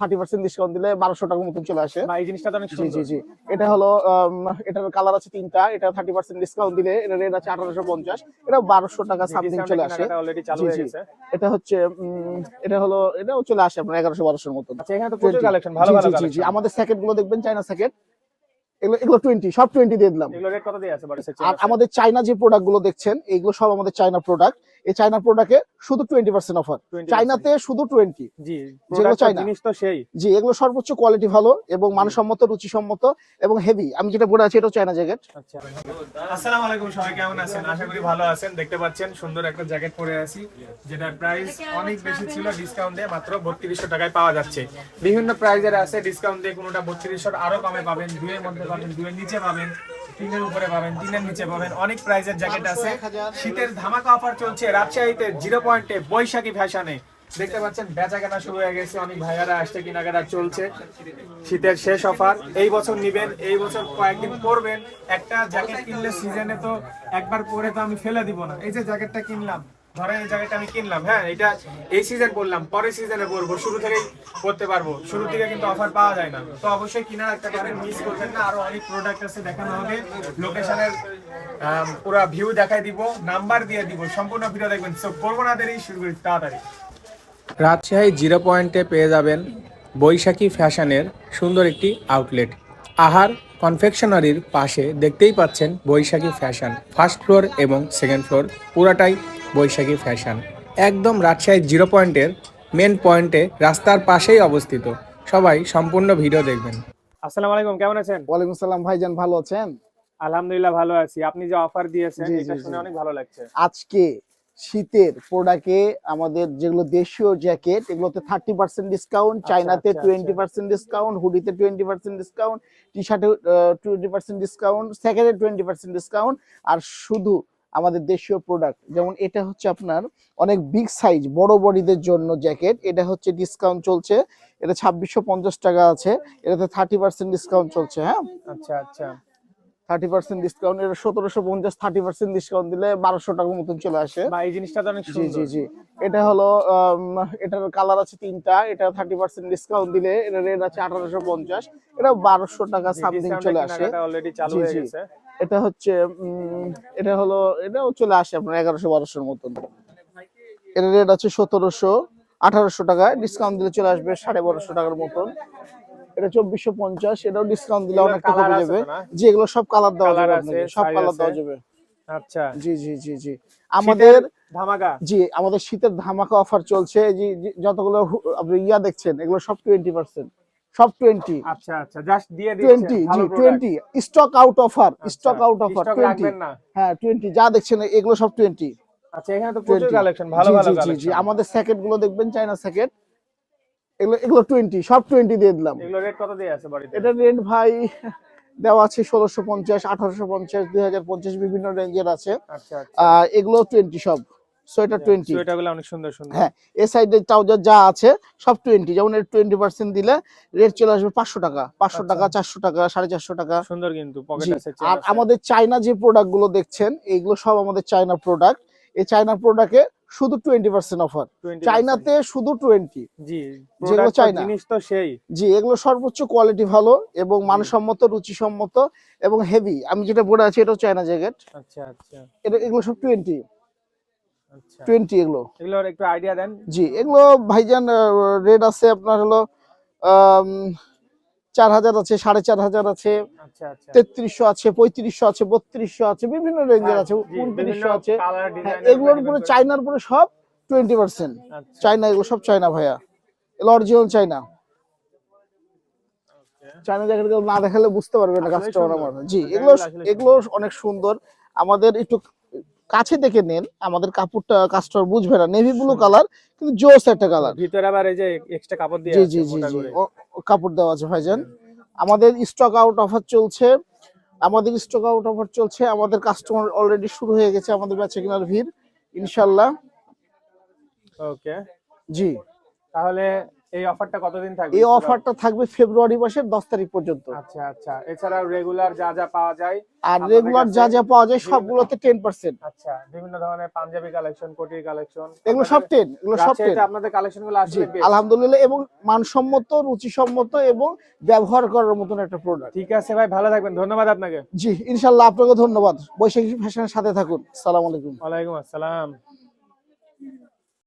Thirty percent discount দিলে বারোশো টাকার মতন চলে আসে। এই জিনিসটা অনেক জি জি জি। এটা হলো এটার কালার আছে তিনটা এটা থার্টি পার্সেন্ট ডিসকাউন্ট দিলে এটা রেট আছে আঠারোশো পঞ্চাশ এটা বারোশো টাকা সামথিং চলে আসে। এটা হচ্ছে এটা হলো এটাও চলে আসে আপনার এগারোশো বারোশোর মতন। আচ্ছা এখানে তো প্রচুর কালেকশন ভালো ভালো জি, জি। আমাদের স্যাকেটগুলো দেখবেন চাইনা স্যাকেট এগুলো এগুলো টোয়েন্টি সব টোয়েন্টি দিয়ে দিলাম। এগুলো আর আমাদের চাইনা যে প্রোডাক্টগুলো দেখছেন এইগুলো সব আমাদের চাইনা প্রোডাক্ট এই চাইনা প্রোডাক্টে শুধু টোয়েন্টি পার্সেন্ট অফার চাইনাতে শুধু টোয়েন্টি যেগুলো চাইনা। জিনিস তো সেই। জি এগুলো সর্বোচ্চ কোয়ালিটি ভালো এবং মানসম্মত রুচিসম্মত এবং হেভি আমি যেটা পরে আছি এটা চাইনা জ্যাকেট আচ্ছা। আসসালামু আলাইকুম সবাই কেমন আছেন? আশা করি ভালো আছেন। দেখতে পাচ্ছেন সুন্দর একটা জ্যাকেট পরে আছি যেটার প্রাইস অনেক বেশি ছিল ডিসকাউন্ট দিয়ে মাত্র বত্রিশশো টাকায় পাওয়া যাচ্ছে। বিভিন্ন প্রাইজের আছে ডিসকাউন্ট দিয়ে কোনোটা বত্রিশশো আরও কমে পাবেন। দুইয়ের মধ্যে পাবেন দুইয়ের নিচে পাবেন তিনের উপরে পাবেন তিনের নিচে পাবেন। অনেক প্রাইজের জ্যাকেট আছে। শীতের ধামাকা অফার চলছে রাজশাহীতে জিরো পয়েন্টে বৈশাখী ফ্যাশনে দেখতে পাচ্ছেন বেচা কেনা শুরু হয়ে গেছে। অনেক ভাইয়ারা আসছে কেনাকাটা চলছে। শীতের শেষ অফার এই বছর নিবেন এই বছর কয়েকদিন পরবেন। একটা জ্যাকেট কিনলে সিজনে তো একবার পরে তো আমি ফেলে দিব না। এই যে জ্যাকেটটা কিনলাম ধরেন এই জ্যাকেটটা আমি কিনলাম হ্যাঁ এটা এই সিজন পরলাম পরের সিজনে পরবো শুরু থেকেই পরতে পারব। শুরু থেকে কিন্তু অফার পাওয়া যায় না। তো অবশ্যই কিনা রাখতে পারেন মিস করবেন না, আরও অনেক প্রোডাক্ট আছে দেখানো হবে। লোকেশনের পুরো ভিউ দেখাই দিব নাম্বার দিয়ে দিব, সম্পূর্ণ ভিডিও দেখবেন। সো করব না দেরি, শুরু করি তাড়াতাড়ি। রাজশাহী জিরো পয়েন্টে পেয়ে যাবেন বৈশাখী ফ্যাশনের সুন্দর একটি আউটলেট আহার কনফেকশনারির পাশে দেখতেই পাচ্ছেন বৈশাখী ফ্যাশন ফার্স্ট ফ্লোর এবং সেকেন্ড ফ্লোর পুরাটাই বৈশাখী ফ্যাশন একদম রাজশাহী জিরো পয়েন্টের মেন পয়েন্টে রাস্তার পাশেই অবস্থিত। সবাই সম্পূর্ণ ভিডিও দেখবেন। আসসালামু আলাইকুম কেমন আছেন? ওয়ালাইকুম সালাম ভাইজান ভালো আছেন? আলহামদুলিল্লাহ ভালো আছি। আপনি যে অফার দিয়েছেন এটা শুনে অনেক ভালো লাগছে। আজকে শীতের প্রোডাক্টে আমাদের যেগুলো দেশীয় জ্যাকেট এগুলোতে থার্টি পার্সেন্ট ডিসকাউন্ট চাইনাতে টোয়েন্টি। পার্সেন্ট ডিসকাউন্ট হুডিতে টোয়েন্টি পার্সেন্ট ডিসকাউন্ট টি শার্টে টোয়েন্টি পার্সেন্ট ডিসকাউন্ট সেকেন্ডে টোয়েন্টি পার্সেন্ট ডিসকাউন্ট আর শুধু আমাদের দেশীয় প্রোডাক্ট যেমন এটা হচ্ছে আপনার অনেক বিগ সাইজ বড় বডিদের জন্য জ্যাকেট এটা হচ্ছে ডিসকাউন্ট চলছে এটা ছাব্বিশশো পঞ্চাশ টাকা আছে এটাতে থার্টি পার্সেন্ট ডিসকাউন্ট চলছে হ্যাঁ? আচ্ছা আচ্ছা। থার্টি পার্সেন্ট ডিসকাউন্ট এটা সতেরোশো পঞ্চাশ থার্টি পার্সেন্ট ডিসকাউন্ট দিলে বারোশো টাকার মতন চলে আসে। এই জিনিসটা তো অনেক জি জি জি। এটা হলো এটার কালার আছে তিনটা এটা থার্টি পার্সেন্ট ডিসকাউন্ট দিলে এটা রেট আছে আঠারোশো পঞ্চাশ এটা বারোশো টাকা সামথিং চলে আসে। অলরেডি চালু হয়ে গেছে। এটা হচ্ছে এটা হলো এটাও চলে আসে আপনার এগারোশো বারোশোর মতন। এটা রেট আছে সতেরোশো আঠারোশো টাকায়। ডিসকাউন্ট দিলে চলে আসবে সাড়ে বারোশো টাকার মতন। এটা চব্বিশশো পঞ্চাশ এটাও ডিসকাউন্ট দিলে অনেকটা কমে যাবে? জি এগুলো সব কালার দেওয়া যাবে আছে, আপনাকে সব কালার দেওয়া যাবে। আচ্ছা। জি জি জি জি আমাদের ধামাকা? জি আমাদের শীতের ধামাকা অফার চলছে। যে যে যতগুলো আপনি ইয়া দেখছেন এগুলো সব টোয়েন্টি পার্সেন্ট সব টোয়েন্টি আচ্ছা আচ্ছা জাস্ট দিয়ে টোয়েন্টি দিচ্ছেন জি ভালো twenty stock out offer stock out offer stock twenty রাখবেন না। হ্যাঁ টোয়েন্টি যা দেখছেন এগুলো সব টোয়েন্টি আচ্ছা এখানে তো প্রচুর কালেকশন ভালো ভালো জি জি জি আমাদের স্যাকেটগুলো দেখবেন চাইনা স্যাকেট এগুলো এগুলো টোয়েন্টি সব টোয়েন্টি দিয়ে দিলাম। এগুলো রেট কত দিয়ে আছে বাড়িতে? এটা রেট ভাই দেওয়া আছে ষোলোশো পঞ্চাশ আঠারোশো পঞ্চাশ দুই হাজার পঞ্চাশ বিভিন্ন রেঞ্জের আছে। আচ্ছা আচ্ছা। আর এগুলো টোয়েন্টি সব। সোয়েটার টোয়েন্টি সোয়েটারগুলো অনেক সুন্দর সুন্দর। হ্যাঁ এ সাইডে ট্রাউজার যা আছে সব টোয়েন্টি যেমন এর টোয়েন্টি পার্সেন্ট দিলে রেট চলে আসবে পাঁচশো টাকা। পাঁচশো আচ্ছা। টাকা চারশো টাকা সাড়ে চারশো টাকা। সুন্দর কিন্তু পকেট আছে আর আমাদের চাইনা যে প্রোডাক্টগুলো দেখছেন এইগুলো সব আমাদের চাইনা প্রোডাক্ট এই চাইনা প্রোডাক্টে শুধু টোয়েন্টি পার্সেন্ট অফার চাইনাতে শুধু টোয়েন্টি জি যেগুলো চাইনা। জিনিস তো সেই। জি এগুলো সর্বোচ্চ কোয়ালিটি ভালো এবং মানসম্মত রুচিসম্মত এবং হেভি আমি যেটা পরে আছি এটাও চাইনা জ্যাকেট আচ্ছা আচ্ছা। এটা এগুলো সব টোয়েন্টি টোয়েন্টি এগুলো। এগুলোর একটু আইডিয়া দেন। জি এগুলো ভাইজান রেট আছে আপনার হলো চার হাজার আছে সাড়ে চার হাজার আছে আচ্ছা আচ্ছা। তেত্রিশশো আছে পঁয়ত্রিশশো আছে বত্রিশশো আছে বিভিন্ন রেঞ্জের আছে হ্যাঁ, উনত্রিশশো আছে। হ্যাঁ, এগুলোর উপরে চাইনার উপরে সব টোয়েন্টি পার্সেন্ট। আচ্ছা, চাইনা এগুলো সব চাইনা ভাইয়া। এগুলো অরিজিনাল চাইনা. চাইনা জ্যাকেট না দেখালে বুঝতে পারবে না কাস্টমার আমার। জি এগুলো এগুলো অনেক সুন্দর। আমাদের একটু কাছে দেখে নেন। আমাদের কাপড়টা কাস্টমার বুঝবে না। নেভি ব্লু কালার কিন্তু জোস একটা কালার ভিতরে আবার এই যে এক্সট্রা কাপড় দিয়ে জি আছে জি জি কাপড় দেওয়া আছে ভাইজান। আমাদের স্টক আউট অফার চলছে। আমাদের স্টক আউট অফার চলছে। আমাদের কাস্টমার অলরেডি শুরু হয়ে গেছে আমাদের বেচা কেনার ভিড় ইনশাল্লাহ। ওকে জি। তাহলে এই অফারটা কতদিন থাকবে? এই অফারটা থাকবে ফেব্রুয়ারি মাসের দশ তারিখ পর্যন্ত। আচ্ছা আচ্ছা। এছাড়াও রেগুলার যা যা পাওয়া যায় আর রেগুলার যা যা পাওয়া যায় সবগুলোতে টেন পার্সেন্ট আচ্ছা বিভিন্ন ধরনের পাঞ্জাবি কালেকশন কোটির কালেকশন এগুলো সব টেন এগুলো সব টেন আপনাদের কালেকশনগুলো জি আসলে আলহামদুলিল্লাহ এবং মানসম্মত রুচিসম্মত এবং ব্যবহার করার মতন একটা প্রোডাক্ট ঠিক আছে ভাই ভালো থাকবেন। ধন্যবাদ আপনাকে। জি ইনশাল্লাহ আপনাকে ধন্যবাদ। বৈশাখী ফ্যাশনের সাথে থাকুন। সালাম আলাইকুম। ওয়ালাইকুম আসসালাম।